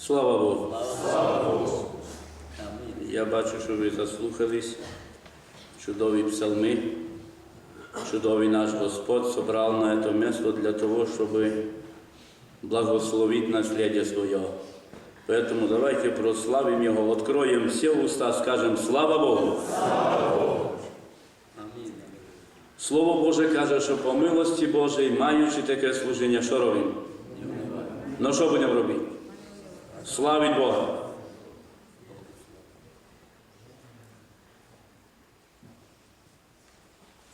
Слава Богу. Я бачу, що ви заслухались. Чудові псалми. Чудовий наш Господь собрал на это место для того, чтобы благословить наследие свое. Поэтому давайте прославим Его, откроем все уста, скажем «Слава Богу!» Амінь. Слово Боже каже, що по милості Божій, маючи таке служіння, що робимо? Ну що будемо робити? Славить Бога.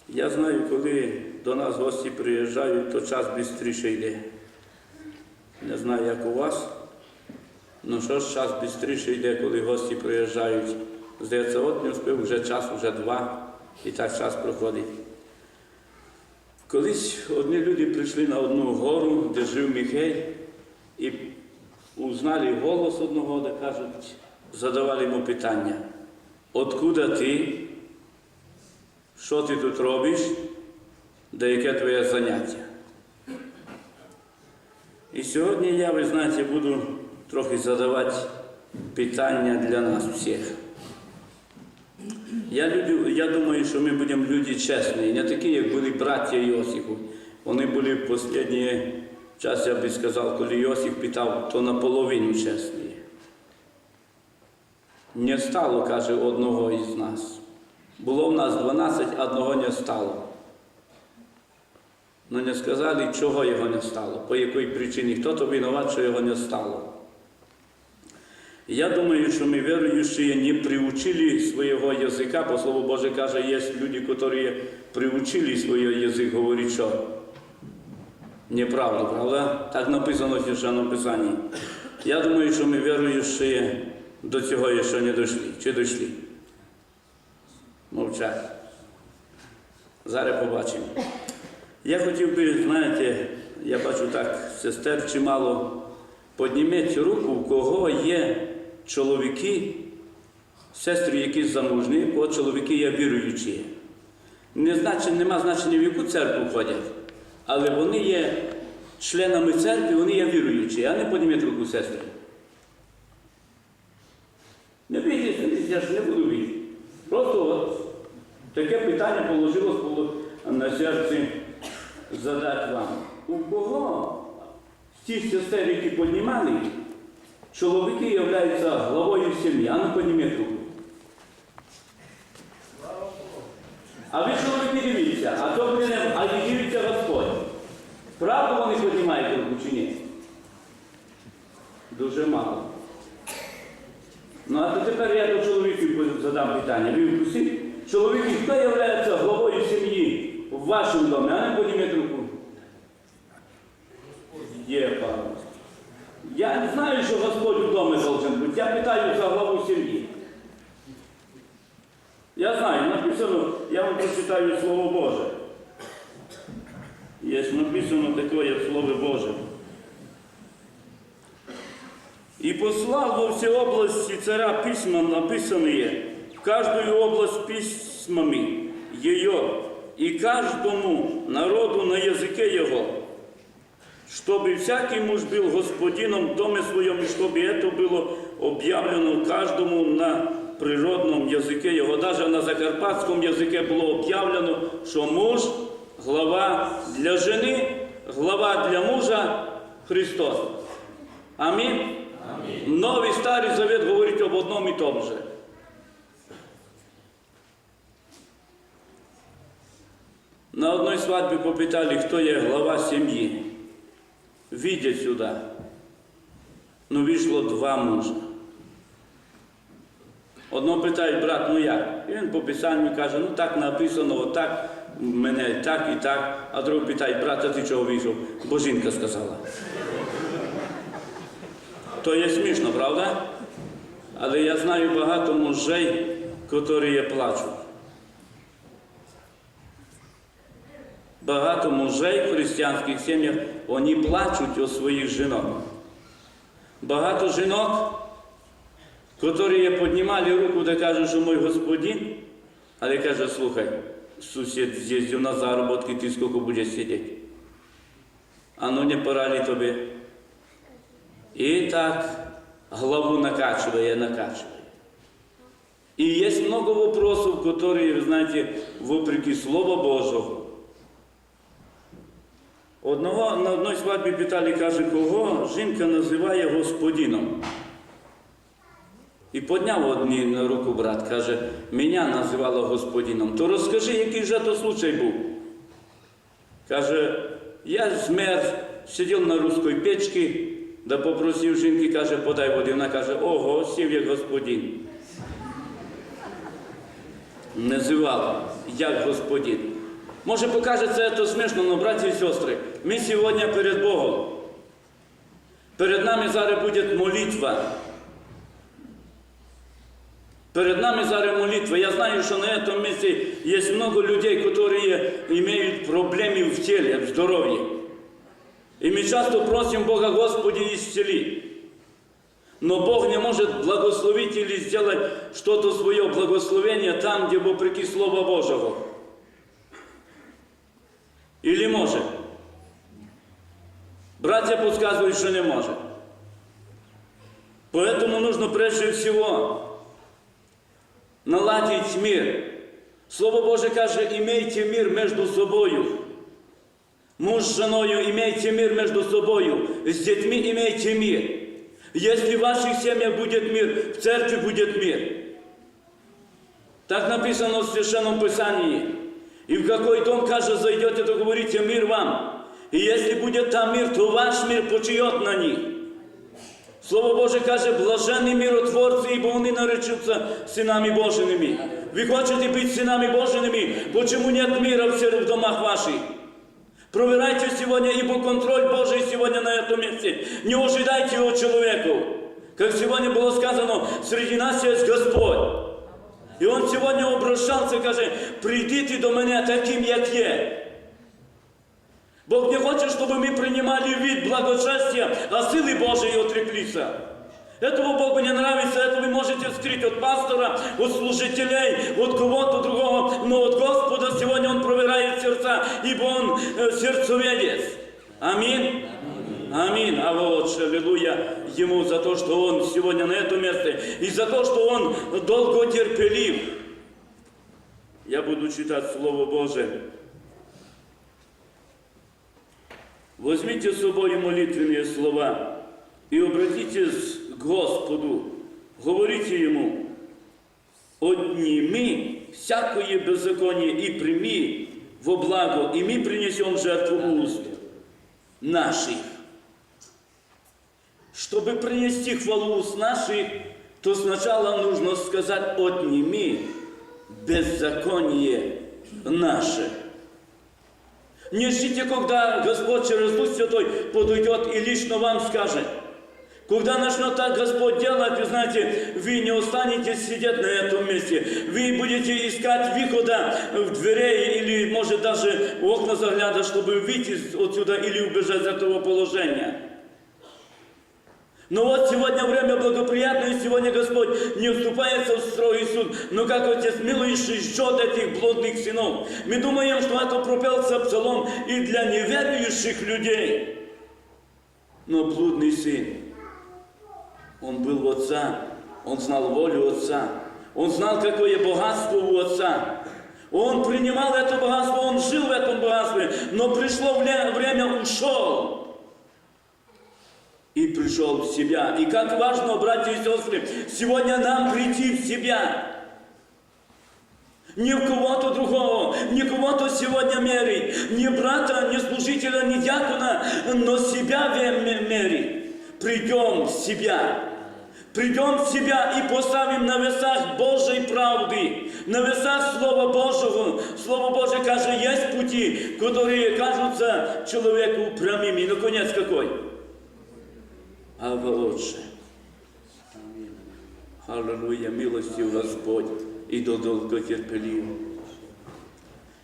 Я знаю, коли до нас гості приїжджають, то час швидше йде. Не знаю, як у вас. Ну що ж, час швидше йде, коли гості приїжджають. Здається, от не встиг, вже час, вже два, і так час проходить. Колись одні люди прийшли на одну гору, де жив Міхей, і узнали голос одного, де кажуть, задавали йому питання, откуда ти, що ти тут робиш, де яке твоє заняття. І сьогодні я, ви знаєте, буду трохи задавати питання для нас всіх. Я, люблю, я думаю, що ми будемо люди чесні, не такі, як були браття Йосифу. Вони були в останній час, я би сказав, коли Йосиф питав, то наполовину чесні. Не стало, каже, одного із нас. Було в нас 12, одного не стало. Ну не сказали, чого його не стало, по якій причині, хто то винуват, що його не стало. Я думаю, что мы верующие не приучили своего языка, по Слову Боже каже, есть люди, которые приучили свой язык говорить, что неправда, правда? Так написано в Священном Писанні. Я думаю, що ми веруючі до цього ще не дійшли. Чи дійшли? Мовчать. Зараз побачимо. Я хотів би, знаєте, я бачу так, сестер чимало. Подніміть руку, у кого є чоловіки, сестри, які замужні, кого чоловіки є віруючі. Не значить, нема значення, в яку церкву ходять, але вони є членами церкви, вони є віруючі, а не подніміть руку сестри. Не бійтесь, я ж не буду бити. Просто от таке питання положилось на серці задати вам. У кого з тих сестер, які піднімали, чоловіки являються главою сім'ї, а не підніміть руку. А ви чоловіки дивіться, а то ви не, а і дивиться Господь. Правду вони піднімають руку чи ні? Дуже мало. Ну а тепер я до чоловіків задам питання. Ви всі чоловіки, хто є главою сім'ї в вашому домі, а не підніміть руку? Є Павло. Я не знаю, що Господь в домі должен бути. Я питаю за главу сім'ї. Я знаю, написано, я вам прочитаю Слово Боже. Є написано таке в Слові Боже. И послал во все области царя письма, написанные, в каждую область письмами ее, и каждому народу на языке его, чтобы всякий муж был господином в доме своем, и чтобы это было объявлено каждому на природном языке его. Даже на закарпатском языке было объявлено, что муж – глава для жены, глава для мужа – Христос. Аминь. Новий Старий Завет говорить об одному і тому же. На одной свадьбе попитали, хто є глава сім'ї. Видять сюди. Ну, вийшло два мужа. Одного питають, брат, ну як? І він по писанню каже, ну так написано, отак, мене так і так. А другий питає, брат, а ти чого вийшов? Бо жінка сказала. То є смішно, правда? Але я знаю багато мужей, які плачуть. Багато мужей в християнських сім'ях, вони плачуть у своїх жінок. Багато жінок, які піднімали руку та кажуть, що мій господин, але каже, слухай, сусід з'їздив на заробітки, ти скільки будеш сидіти? А ну не пора ли тобі? І так главу накачивая, накачивая. И есть много вопросов, которые, вы знаете, вопреки Слова Божого. Одного, на одній свадьбі питали, каже, кого жінка називає господином. І підняв одні на руку брат, каже, мене називала господином. То розкажи, який же то случай був. Каже, я змерз, сидів на руській печці, да попросив жінки, каже, подай води. Вона каже, ого, сів як господин. Називала, як господин. Може покажеться це смішно, але браті і сестри, ми сьогодні перед Богом. Перед нами зараз буде молитва. Перед нами зараз молитва. Я знаю, что на этом месте есть много людей, которые имеют проблемы в теле, в здоровье. И мы часто просим Бога, Господи, исцели. Но Бог не может благословить или сделать что-то свое благословение там, где вопреки Слова Божьего. Или может? Братья подсказывают, что не может. Поэтому нужно прежде всего наладить мир. Слово Боже каже, имейте мир между собою. Муж с женою, имейте мир между собою. С детьми имейте мир. Если в ваших семьях будет мир, в церкви будет мир. Так написано в Священном Писании. И в какой дом, каже, зайдете, то говорите мир вам. И если будет там мир, то ваш мир почиет на них. Слово Боже каже, блаженні миротворці, ибо вони наречуться синами Божими. Ви хочете бути синами Божими, почему нет мира в домах ваших? Проверяйте сегодня, ибо контроль Божий сегодня на этом месте. Не ожидайте его человеку. Как сегодня было сказано, среди нас есть Господь. И Он сегодня обращался, каже, прийдите до меня таким, як є. Бог не хочет, чтобы мы принимали вид благочестия, а силы Божьей отреклись. Этого Богу не нравится, это вы можете скрыть от пастора, от служителей, от кого-то другого, но от Господа сегодня Он проверяет сердца, ибо Он э, сердцеведец. Аминь. Аминь. А вот, аллилуйя, Ему за то, что Он сегодня на этом месте, и за то, что Он долго терпелив. Я буду читать Слово Божие. Возьмите с собой молитвенные слова и обратитесь Господу. Говорите Ему, «Отними всякое беззаконие и прими во благо, и мы принесем жертву уст наших». Чтобы принести хвалу уст наших, то сначала нужно сказать «отними беззаконие наше». Не ждите, когда Господь через Дух Святой подойдет и лично вам скажет. Когда начнет так Господь делать, вы знаете, вы не останетесь сидеть на этом месте. Вы будете искать выхода в дверей или, может, даже в окна заглядывать, чтобы выйти отсюда или убежать из этого положения. Но вот сегодня время благоприятное, сегодня Господь не вступается в строгий суд, но как Отец милующий ждет этих блудных сынов. Мы думаем, что это пропелся псалом и для неверующих людей. Но блудный сын, он был у отца, он знал волю отца, он знал, какое богатство у отца. Он принимал это богатство, он жил в этом богатстве, но пришло вре- время, ушел и пришел в себя. И как важно, братья и сестры, сегодня нам прийти в себя. Не в кого-то другого, не кого-то сегодня мерить, не брата, не служителя, не дьякона, но себя мерить. Придем в себя. Придем в себя и поставим на весах Божьей правды, на весах Слова Божьего. Слово Божье каже, есть пути, которые кажутся человеку прямыми. И, наконец, какой? а лучше. Аллилуйя, милостив Господь и до долготерпелив.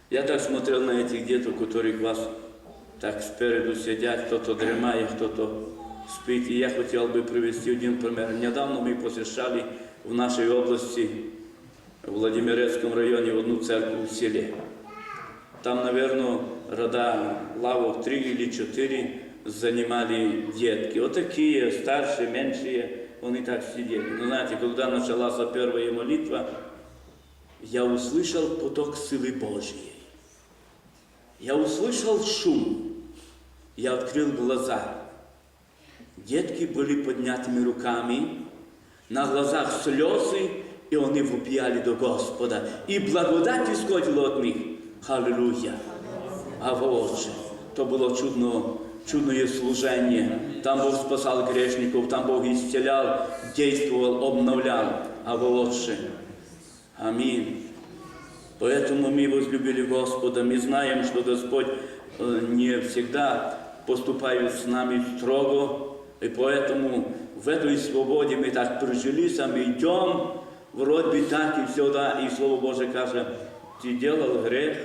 Я так смотрел на этих деток, у которых вас так спереду сидят, кто-то дремает, кто-то спит. И я хотел бы привести один пример. Недавно мы посещали в нашей области, в Владимирецком районе, одну церковь в селе. Там, наверное, рода лавок три или четыре занимали детки. Вот такие, старшие, меньшие, они так сидели. Но знаете, когда началась первая молитва, я услышал поток силы Божьей. Я услышал шум. Я открыл глаза. Детки были поднятыми руками, на глазах слезы, и они вопияли до Господа. И благодать исходила от них. Аллилуйя. А Отче, то було чудно, чудное служение. Там Бог спасал грешников, там Бог исцелял, действовал, обновлял. А Отче. Аминь. Поэтому мы возлюбили Господа, мы знаем, что Господь э, не всегда поступает с нами строго, и поэтому в этой свободе мы так прижились, а мы идем, вроде бы так и все, да, и Слово Божие каже, ты делал грех,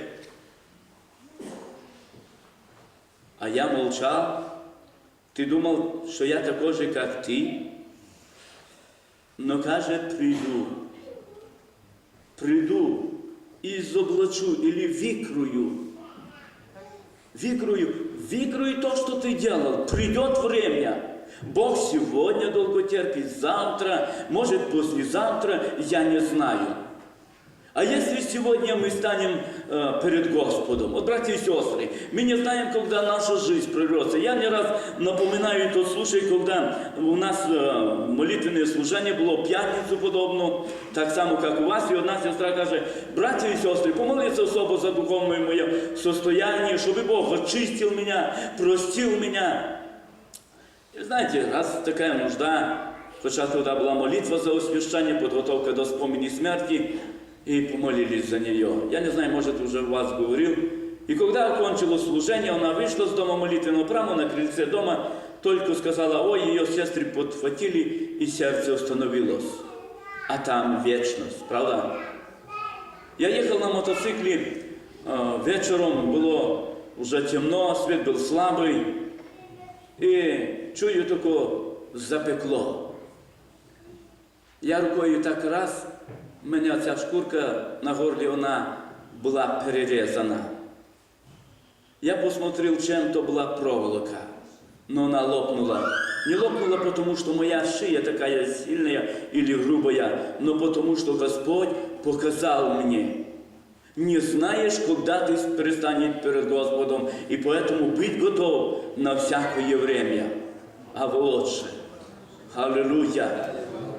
а я молчал, ты думал, что я такой же, как ты, но каже, приду, приду и изоблачу или викрую. Викрую, викрую то, что ты делал. Придет время. Бог сегодня долго терпит, завтра, может послезавтра, я не знаю. А если сегодня мы станем э, перед Господом, вот, братья и сестры, мы не знаем, когда наша жизнь придется. Я не раз напоминаю тот случай, когда у нас э, молитвенное служение было в п'ятницю подобно, так само, как у вас, и одна сестра каже, братья и сестры, помолиться особо за духовное мое состояние, чтобы Бог очистил меня, простил меня. И знаете, раз такая нужда, хоча тогда была молитва за освящение, подготовка до спомени смерти, и помолились за нее. Я не знаю, может, уже у вас говорил. И когда окончилось служение, она вышла с дома молитвенного прямо на крыльце дома, только сказала, ой, ее сестры подхватили, и сердце остановилось. А там вечность, правда? Я ехал на мотоцикле, э, вечером было уже темно, свет был слабый, і чую тако запекло. Я рукою так раз, в мене ця шкурка на горлі вона була перерезана. Я посмотрел, чем то была проволока, но она лопнула. Не лопнула, потому что моя шея такая сильная или грубая, но потому что Господь показал мне. Не знаешь, когда ты перестанешь перед Господом, и поэтому быть готов на всякое время. А вот же, Аллилуйя,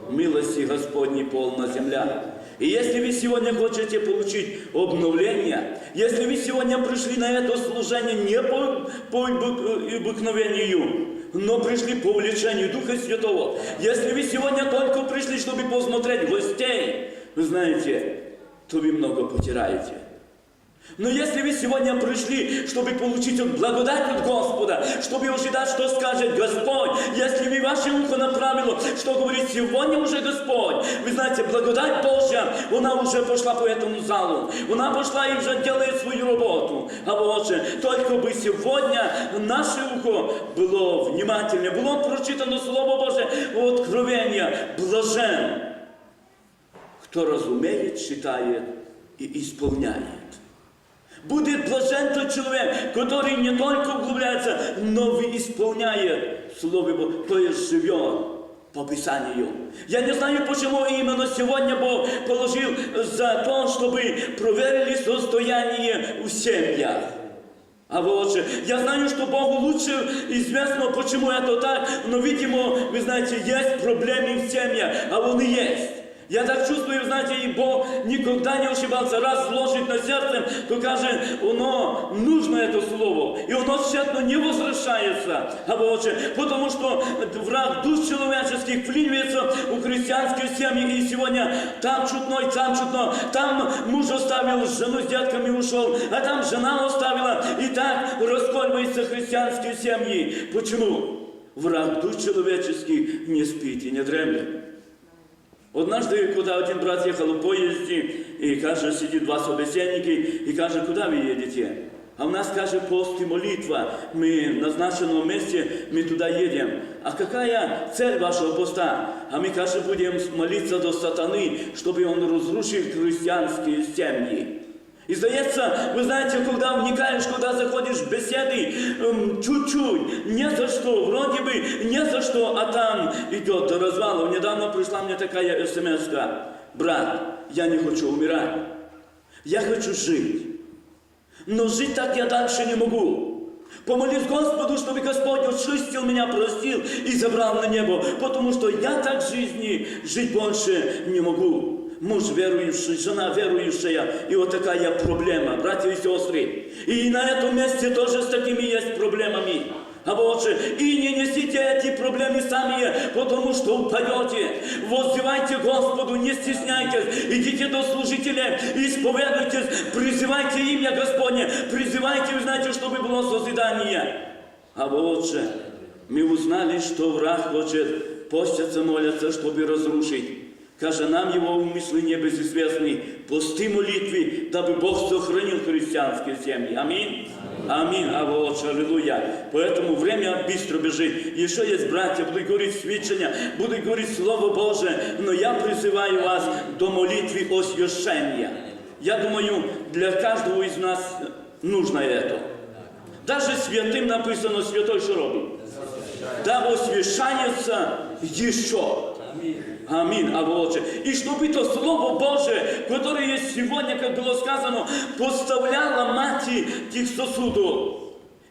милости Господней полна земля. И если вы сегодня хотите получить обновление, если вы сегодня пришли на это служение не по, по обык- обыкновению, но пришли по увлечению Духа Святого, если вы сегодня только пришли, чтобы посмотреть гостей, вы знаете, то вы много потеряете. Но если вы сегодня пришли, чтобы получить от благодать от Господа, чтобы ожидать, что скажет Господь, если вы ваше ухо направило, что говорит сегодня уже Господь, вы знаете, благодать Божья, она уже пошла по этому залу, она пошла и уже делает свою работу. А вот же, только бы сегодня наше ухо было внимательно, было прочитано Слово Божие, откровение, блажен, кто разумеет, читает и исполняет. Будет блажен тот человек, который не только углубляется, но и исполняет Слово Божье, то есть живет по Писанию. Я не знаю, почему именно сегодня Бог положил за то, чтобы проверили состояние в семьях. А вот же, я знаю, что Богу лучше известно, почему это так, но, видимо, вы знаете, есть проблемы в семье, а он и есть. Я так чувствую, знаете, и Бог никогда не ошибался. Раз сложит на сердце, то каже, оно нужно это слово. И оно тщетно не возвращается. А вот же, потому что враг душ человеческих вклинивается у христианской семьи. И сегодня там чутно, и там чутно. Там муж оставил жену с детками ушел, а там жена оставила. И так раскольываются христианские семьи. Почему? Враг душ человеческих не спит и не дремлет. Однажды, когда один брат ехал в поезде, и каже, сидит два собеседники, и каже, куда вы едете? А у нас, каже, пост и молитва. Мы в назначенном месте, мы туда едем. А какая цель вашего поста? А мы, каже, будем молиться до сатаны, чтобы он разрушил христианские семьи. И здається, вы знаете, когда вникаешь, когда заходишь в беседы, эм, чуть-чуть, не за что, вроде бы не за что, а там идет до развалов. Недавно пришла мне такая смс брат, я не хочу умирать, я хочу жить. Но жить так я дальше не могу. Помолись Господу, чтобы Господь очистил меня, простил и забрал на небо, потому что я так в жизни жить больше не могу. Муж верующий, жена верующая, и вот такая проблема, братья и сестры. И на этом месте тоже с такими есть проблемами. А же, и не несите эти проблемы сами, потому что упадете. Воздевайте Господу, не стесняйтесь, идите до служителя, исповедуйтесь, призывайте имя Господне, призывайте, знаете, чтобы было созидание. А же, мы узнали, что враг хочет постятся, молятся, чтобы разрушить. Каже, нам его умыслы небезызвестны, посты молитвы, дабы Бог сохранил христианские семьи. Аминь. Аминь. А вот, аллилуйя. Поэтому время быстро бежит. Еще есть братья, буду говорить свидетельно, буду говорить Слово Божие, но я призываю вас до молитвы освящения. Я думаю, для каждого из нас нужно это. Даже святым написано, святой що робить? Да освящается еще. Аминь. А вот же. И чтобы то Слово Божие, которое есть сегодня, как было сказано, поставляло мати тех сосудов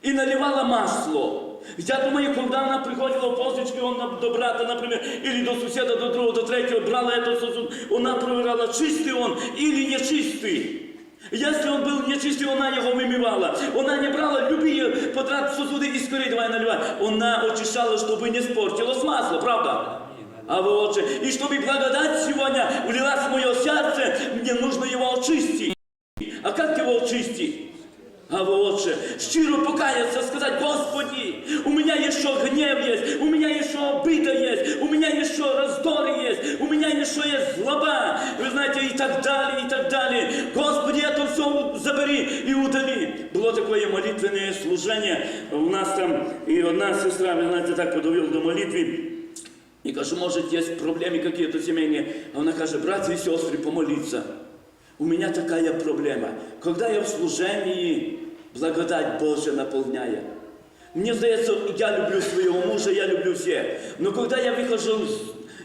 и наливала масло. Я думаю, когда она приходила в позички, он на- до брата, например, или до соседа, до другого, до третьего, брала этот сосуд, она проверяла, чистый он или нечистый. Если он был нечистый, она его вымывала. Она не брала любые подряд сосуды и скорее давай наливай. Она очищала, чтобы не спортилось масло, правда? А вот же, и чтобы благодать сегодня влилась в мое сердце, мне нужно его очистить. А как его очистить? А вот же, щиро покаяться, сказать, Господи, у меня еще гнев есть, у меня еще обида есть, у меня еще раздор есть, у меня еще есть злоба, вы знаете, и так далее, и так далее. Господи, это все забери и удали. Было такое молитвенное служение, у нас там, и одна сестра, вы знаете, так подовел до молитвы, и кажу, может, есть проблемы какие-то семейные. А она каже, братья и сестры, помолиться. У меня такая проблема. Когда я в служении, благодать Божья наполняет. Мне здається, я люблю своего мужа, я люблю всех. Но когда я выхожу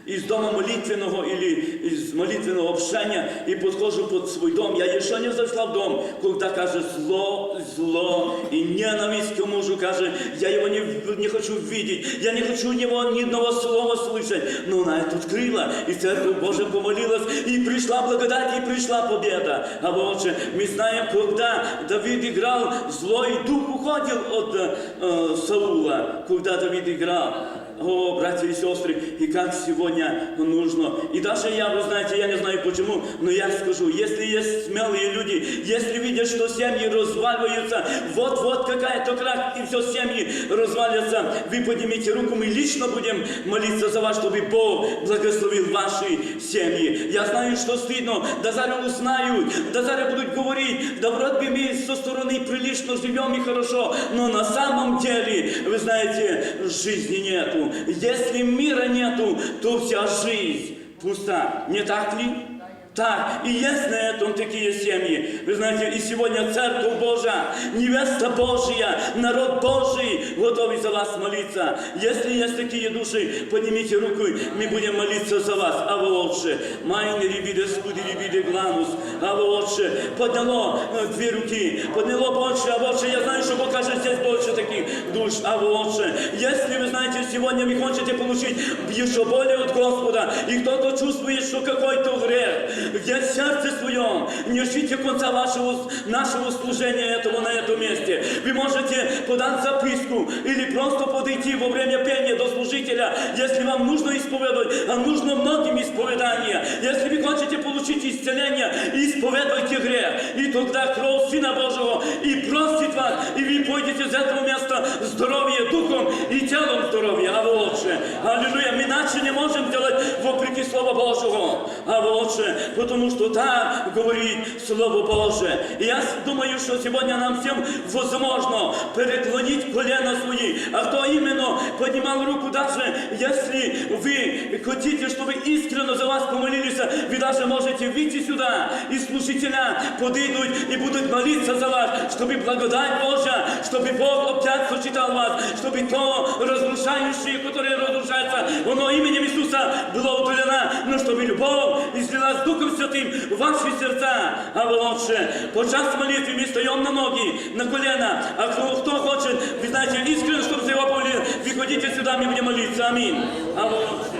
из- из дома молитвенного или из молитвенного общения и подхожу под свой дом, я еще не зашла в дом, когда каже зло, зло и ненависть к мужу, каже, я его не, не хочу видеть, я не хочу у него ни одного слова слышать. Но она это открыла, и Церковь Божия помолилась, и пришла благодать, и пришла победа. А вот же, мы знаем, когда Давид играл, злой дух уходил от э, Саула, когда Давид играл. О, братья и сестры, и как сегодня нужно. И даже я, вы знаете, я не знаю почему, но я скажу, если есть смелые люди, если видят, что семьи разваливаются, вот-вот какая-то крах, и все семьи развалятся, вы поднимите руку, мы лично будем молиться за вас, чтобы Бог благословил ваши семьи. Я знаю, что стыдно, да зараз узнают, да зараз будут говорить, да вроде мы со стороны прилично живем и хорошо, но на самом деле, вы знаете, жизни нету. Если мира нету, то вся жизнь пуста. Не так ли? Так, и есть на этом такие семьи. Вы знаете, и сегодня Церковь Божия, невеста Божия, народ Божий готовы за вас молиться. Если есть такие души, поднимите руку, мы будем молиться за вас. А вы лучше, майни ребиде скуди ребиде гланус, а вы лучше, подняло э, две руки, подняло больше, а больше, я знаю, что Бог кажется, здесь больше таких душ, а вы лучше. Если вы знаете, сегодня вы хотите получить еще более от Господа, и кто-то чувствует, что какой-то грех, в сердце своем, не ждите конца вашего, нашего служения этого на этом месте. Вы можете подать записку или просто подойти во время пения до служителя, если вам нужно исповедовать, а нужно многим исповедания. Если вы хотите получить исцеление, исповедуйте грех, и тогда кровь Сына Божьего и простит вас, и вы пойдете из этого места здоровье духом и телом здоровье, а же. Аллилуйя. Мы иначе не можем делать вопреки Слова Божьего. А же. потому что так говорит Слово Божие. И я с- думаю, что сегодня нам всем возможно преклонить колено свои. А кто именно поднимал руку, даже если вы хотите, чтобы искренне за вас помолились, вы даже можете выйти сюда, и служителя подойдут и будут молиться за вас, чтобы благодать Божья, чтобы Бог опять сочетал вас, чтобы то разрушающее, которое разрушается, оно именем Иисуса было удалено, но чтобы любовь излилась Духом Святым в ваши сердца. А вы лучше, по час молитвы мы встаем на ноги, на колено. А кто, кто хочет, вы знаете, искренне, чтобы за его болели, выходите сюда, мы будем молиться. Аминь. А вы лучше.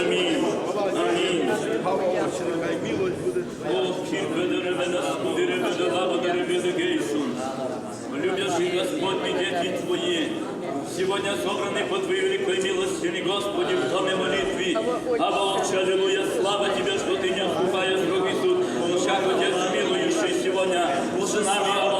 Аминь. Аминь. Хай милость буде Любящий Господь, мы дети Твои, сегодня собраны по Твоей великой милости, Господи, в доме молитвы. А Боже, аллилуйя, слава Тебе, что Ты не отступаешь, другой суд, но как Отец милующий сегодня с нами, а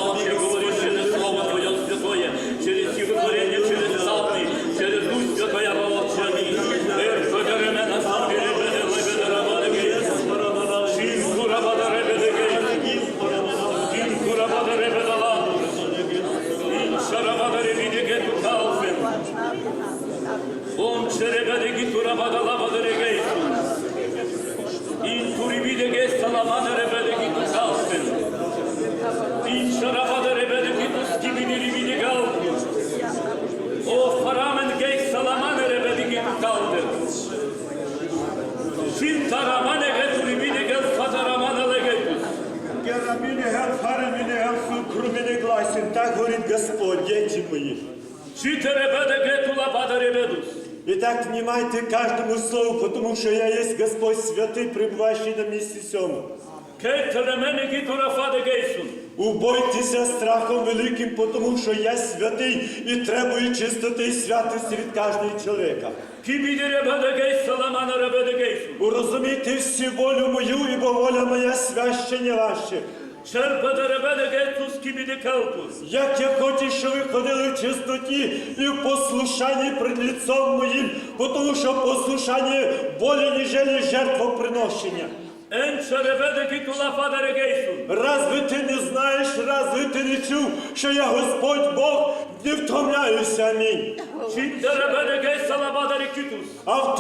Так говорить Господь, діти мої. Şite rebede getu labada rebedus. І так внимайте каждому слову, тому що я є Господь святий, пребуваючий на. Ketelemene gitu. Убойтеся страхом великим, тому що я святий і требую чистоти і святості від кожного чоловіка. Урозумійте всі волю мою, ібо воля моя священня ваше. Як я хочу, щоб ви ходили в чистоті і в послушанні перед лицом моїм, тому що послушання болі, ніжели жертвоприношення. Разве ти не знаєш, разве ти не чув, що я Господь Бог не втомляюся, амінь. А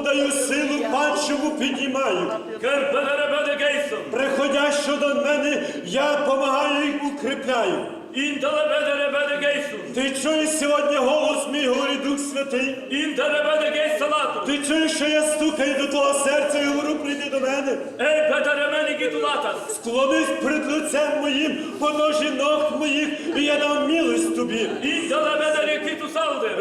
даю силу, панчому піднімаю. Щодо Приходящо до мене, я помагаю і укріпляю. Ти чуєш сьогодні голос мій, говорить Дух Святий? Ти чуєш, що я стукаю до твого серця і говорю, прийди до мене. Склонись перед лицем моїм, поножі ног моїх, і я дам милость тобі.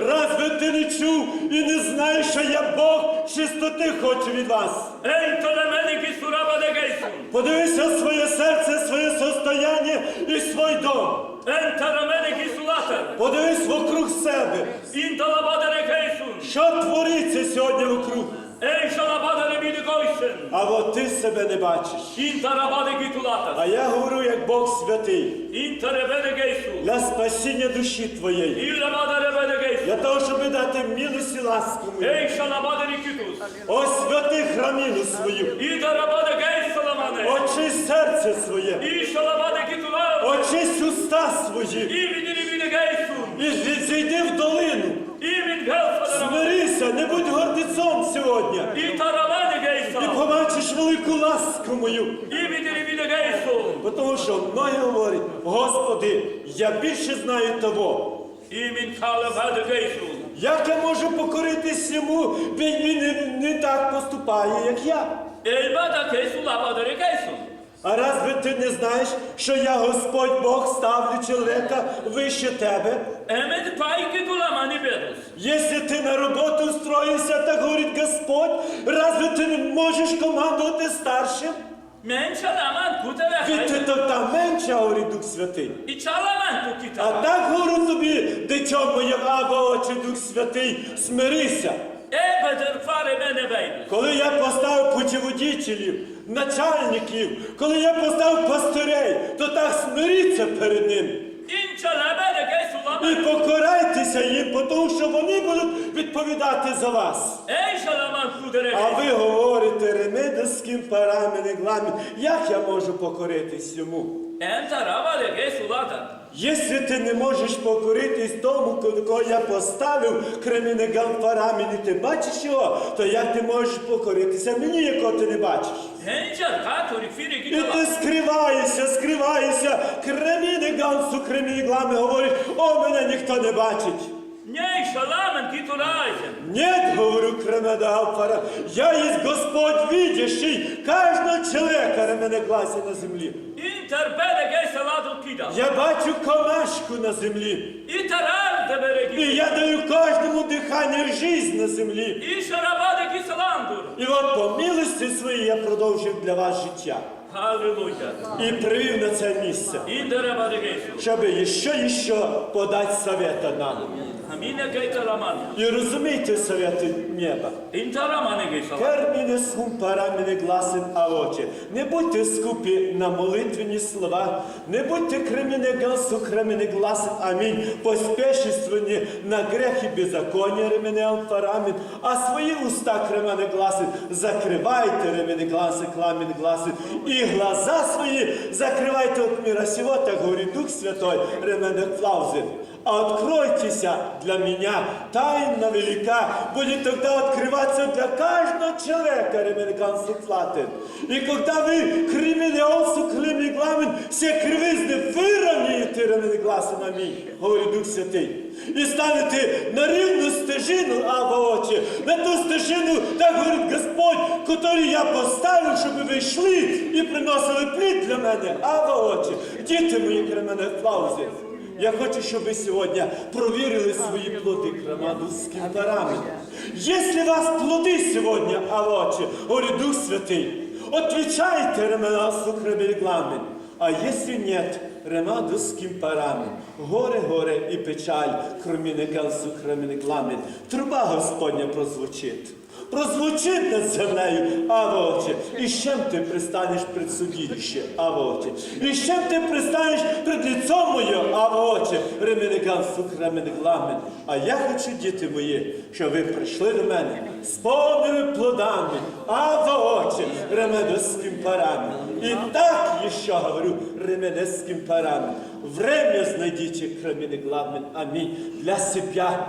Разве ти не чув і не знаєш, що я Бог чистоти хочу від вас? Ey telemeni gisurabede geisun. Подивися своє серце, своє состояння і свій дом. En teremeni gisulater. Подивись вокруг себе. İntelebede regeisun. Що твориться сьогодні вокруг? Ey şalabade rebidi goysen. А от ти себе не бачиш. İnterabade gitu latas. А я говорю як Бог святий İnterebede geisun. для спасіння душі твоєї, İllebade rebede geisun. для того, щоб дати милість і ласку мою. Ey şalabade rikitus. Освяти храміну свою, İnterabade geis salamane. очись серце своє, şalabade gitu latas. очись уста свої, İyi vidiri vidi і зійди в долину. Min gelsalara. Смирися, не будь гордецом сьогодні. İyi taravane І побачиш велику ласку мою. İyi vidiri vidi geisun. Тому що многі говорять, Господи, я більше знаю того. Min kalabade geisun. Як я можу покоритись йому, він, він не, не так поступає, як я. Elbette keisu labadere geisun. А разве ти не знаєш, що я Господь Бог ставлю чоловіка вище тебе? Bedus. Якщо ти на роботу устроївся, так говорить Господь, разве ти не можеш командувати старшим? Çalaman kutele Від ти hay. то там менше, говорить Дух Святий. Çalaman tu А так говорю тобі, дитя моє, або очі Дух Святий, смирися. Ebeder fare bene beydus. Коли я поставив путіводителів, начальників, коли я поставив пастирей, то так смиріться перед ним. İn Інча лебеде гейсу І ламан. покорайтеся їм, тому що вони будуть відповідати за вас. А ви говорите ремедовським парами неглами. Як я можу покоритись йому? Якщо ти не можеш покоритись тому, кого я поставив кремінегам парамені, ти бачиш його, то як ти можеш покоритися мені, якого ти не бачиш? І ти скриваєшся, скриваєшся, кремінегам су кремінеглами говориш, о, мене ніхто не бачить. Нейша ламан кітурайзен. Нет, говорю, кремедагам пара, я есть Господь видящий каждого человека ремене гласі на землі. Інтер беде гейса ладу кіда. Я бачу комашку на землі. І тарар де береги. І я даю кожному дихання жизнь на землі. Іша раваде гейса ландур. І от по милості своїй я продовжив для вас життя. Халилуя. І привів на це місце, Інде раваде гейсу. щоб ще і ще подати совета нам. Гейта ламан. І розумійте совети неба. Інта рамане гейса ламан. Терміни сум параміни гласин а. Не будьте скупі на молитвені слова, не будьте креміне галсу креміне гласин амінь, поспешествовані на грех і беззаконня ремене парамін, а свої уста кремене гласин закривайте ремене гласи, кламін гласин, і глаза свої закривайте от мира сего, так говорит Дух Святой, ремене клаузин А откройтеся для меня, тайна велика, будет тогда открываться для каждого человека, ременеган суплатен. И когда вы криминеонсу климигламен, все кривизны выровняете, ременегласен, аминь, говорит Дух Святый. І станете на рівну стежину, а очі, на ту стежину, так говорить Господь, котру я поставив, щоб ви йшли і приносили плід для мене, а очі. Діти мої кремене паузі. Я хочу, щоб ви сьогодні провірили свої плоди крамадовським парами. Если у вас плоди сьогодні, а очі, говорит Дух Святий, отвечайте ременасу регламент. А если нет, ремадовским парами, горе, горе и печаль, кроме негалсу, кроме труба Господня прозвучить. Прозвучить над землею, а в очі. І з чим ти пристанеш пред судилище, а в. І з чим ти пристанеш пред лицом моє, а в очі. Ременеган сук. А я хочу, діти мої, щоб ви прийшли до мене з повними плодами, а в очі ремедовським парами. І так еще говорю ремедовським парами. Время знайдите, кроме. Аминь. Для себя